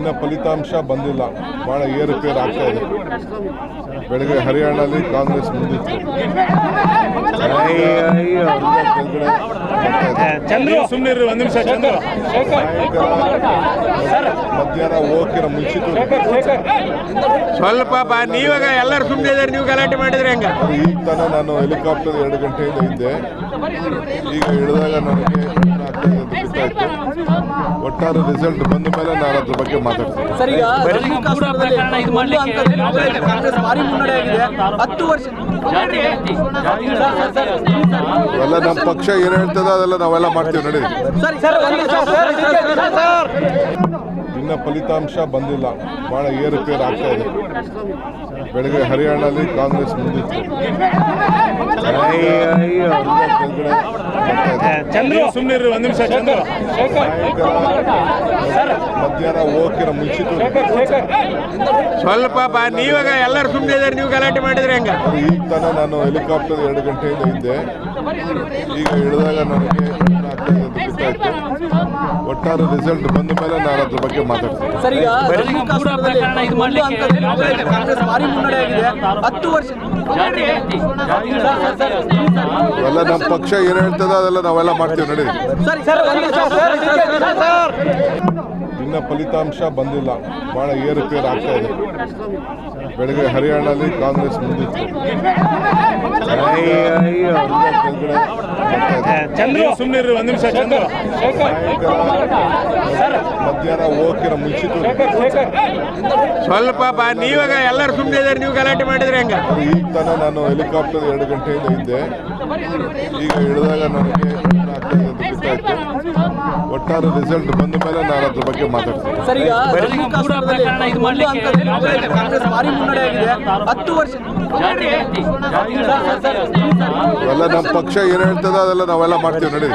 ಇನ್ನು ಫಲಿತಾಂಶ ಬಂದಿಲ್ಲ. ಭಾಳ ಏರುಪೇರು ಆಗ್ತಾ ಇದೆ. ಬೆಳಗ್ಗೆ ಹರಿಯಾಣದಲ್ಲಿ ಕಾಂಗ್ರೆಸ್ ಮುಂದಿತ್ತು. ಮಧ್ಯಾಹ್ನ ಹೋಗಿರ ಮುಂಚಿತ ಸ್ವಲ್ಪ ಬಾ ನೀವಾಗ ಎಲ್ಲರೂ ಸುಮ್ಮನೆ ಇದ್ದಾರೆ ನೀವು ಗಲಾಟೆ ಮಾಡಿದ್ರೆ ಹೆಂಗ? ಈಗ ತಾನೇ ನಾನು ಹೆಲಿಕಾಪ್ಟರ್ ಎರಡು ಗಂಟೆಯಿಂದ ಇದ್ದೆ. ಈಗ ಇಳಿದಾಗ ನನಗೆ ಒಟ್ಟಾರೆ ರಿಸಲ್ಟ್ ಬಂದ ಮೇಲೆ ನಾನು ಅದ್ರ ಬಗ್ಗೆ ಮಾತಾಡ್ತೀನಿ. ಸರ್ ಈಗ ಕಾಂಗ್ರೆಸ್ ಭಾರಿ ಮುನ್ನಡೆ ಆಗಿದೆ. ಹತ್ತು ವರ್ಷ ಅವೆಲ್ಲ ನಮ್ಮ ಪಕ್ಷ ಏನು ಹೇಳ್ತದೆ ಅದೆಲ್ಲ ನಾವೆಲ್ಲ ಮಾಡ್ತೀವಿ ನಡೀರಿ. ಇನ್ನು ಫಲಿತಾಂಶ ಬಂದಿಲ್ಲ. ಬಹಳ ಏರುಪೇರು ಆಗ್ತಾ ಇದೆ. ಬೆಳಗ್ಗೆ ಹರಿಯಾಣದಲ್ಲಿ ಕಾಂಗ್ರೆಸ್ ಮುಂದಿತ್ತು. ಮಧ್ಯಾಹ್ನ ಹೋಗಿರ ಮುಂಚಿತ ಸ್ವಲ್ಪ ಬಾ ನೀವಾಗ ಎಲ್ಲರೂ ಸುಮ್ಮನೆ ಇದ್ದಾರೆ ನೀವು ಗಲಾಟೆ ಮಾಡಿದ್ರೆ ಹೆಂಗ? ಈಗ ತಾನೇ ನಾನು ಹೆಲಿಕಾಪ್ಟರ್ ಎರಡು ಗಂಟೆಯಿಂದ ಇದ್ದೆ. ಈಗ ಇಳಿದಾಗ ನನಗೆ ಒಟ್ಟಾರೆ ರಿಸಲ್ಟ್ ಬಂದ ಮೇಲೆ ನಾನು ಅದ್ರ ಬಗ್ಗೆ ಮಾತಾಡ್ತೀನಿ. ಎಲ್ಲ ನಮ್ಮ ಪಕ್ಷ ಏನು ಹೇಳ್ತದೆ ಅದೆಲ್ಲ ನಾವೆಲ್ಲ ಮಾಡ್ತೀವಿ ನೋಡಿ. ಇನ್ನು ಫಲಿತಾಂಶ ಬಂದಿಲ್ಲ. ಭಾಳ ಏರುಪೇರು ಆಗ್ತಾ ಇದೆ. ಬೆಳಗ್ಗೆ ಹರಿಯಾಣದಲ್ಲಿ ಕಾಂಗ್ರೆಸ್ ಮುಂದಿತ್ತು. ಮಧ್ಯಾಹ್ನ ಹೋಗಿರ ಮುಂಚಿತ. ಸ್ವಲ್ಪ ಬಾ ನೀವಾಗ ಎಲ್ಲರೂ ಸುಮ್ಮನೆ ಇದ್ದಾರೆ ನೀವು ಗಲಾಟೆ ಮಾಡಿದ್ರೆ ಹೆಂಗ? ಈಗ ತಾನೇ ನಾನು ಹೆಲಿಕಾಪ್ಟರ್ ಎರಡು ಗಂಟೆಯಿಂದ ಇದ್ದೆ. ಈಗ ಇಳಿದಾಗ ನನಗೆ ಒಟ್ಟಾರೆ ರಿಸಲ್ಟ್ ಬಂದ ಮೇಲೆ ನಾನು ಅದ್ರ ಬಗ್ಗೆ ಮಾತಾಡ್ತೀನಿ. ಸರ್, ನಮ್ಮ ಪಕ್ಷ ಏನು ಹೇಳ್ತದ ಅದೆಲ್ಲ ನಾವೆಲ್ಲ ಮಾಡ್ತೀವಿ ನೋಡಿ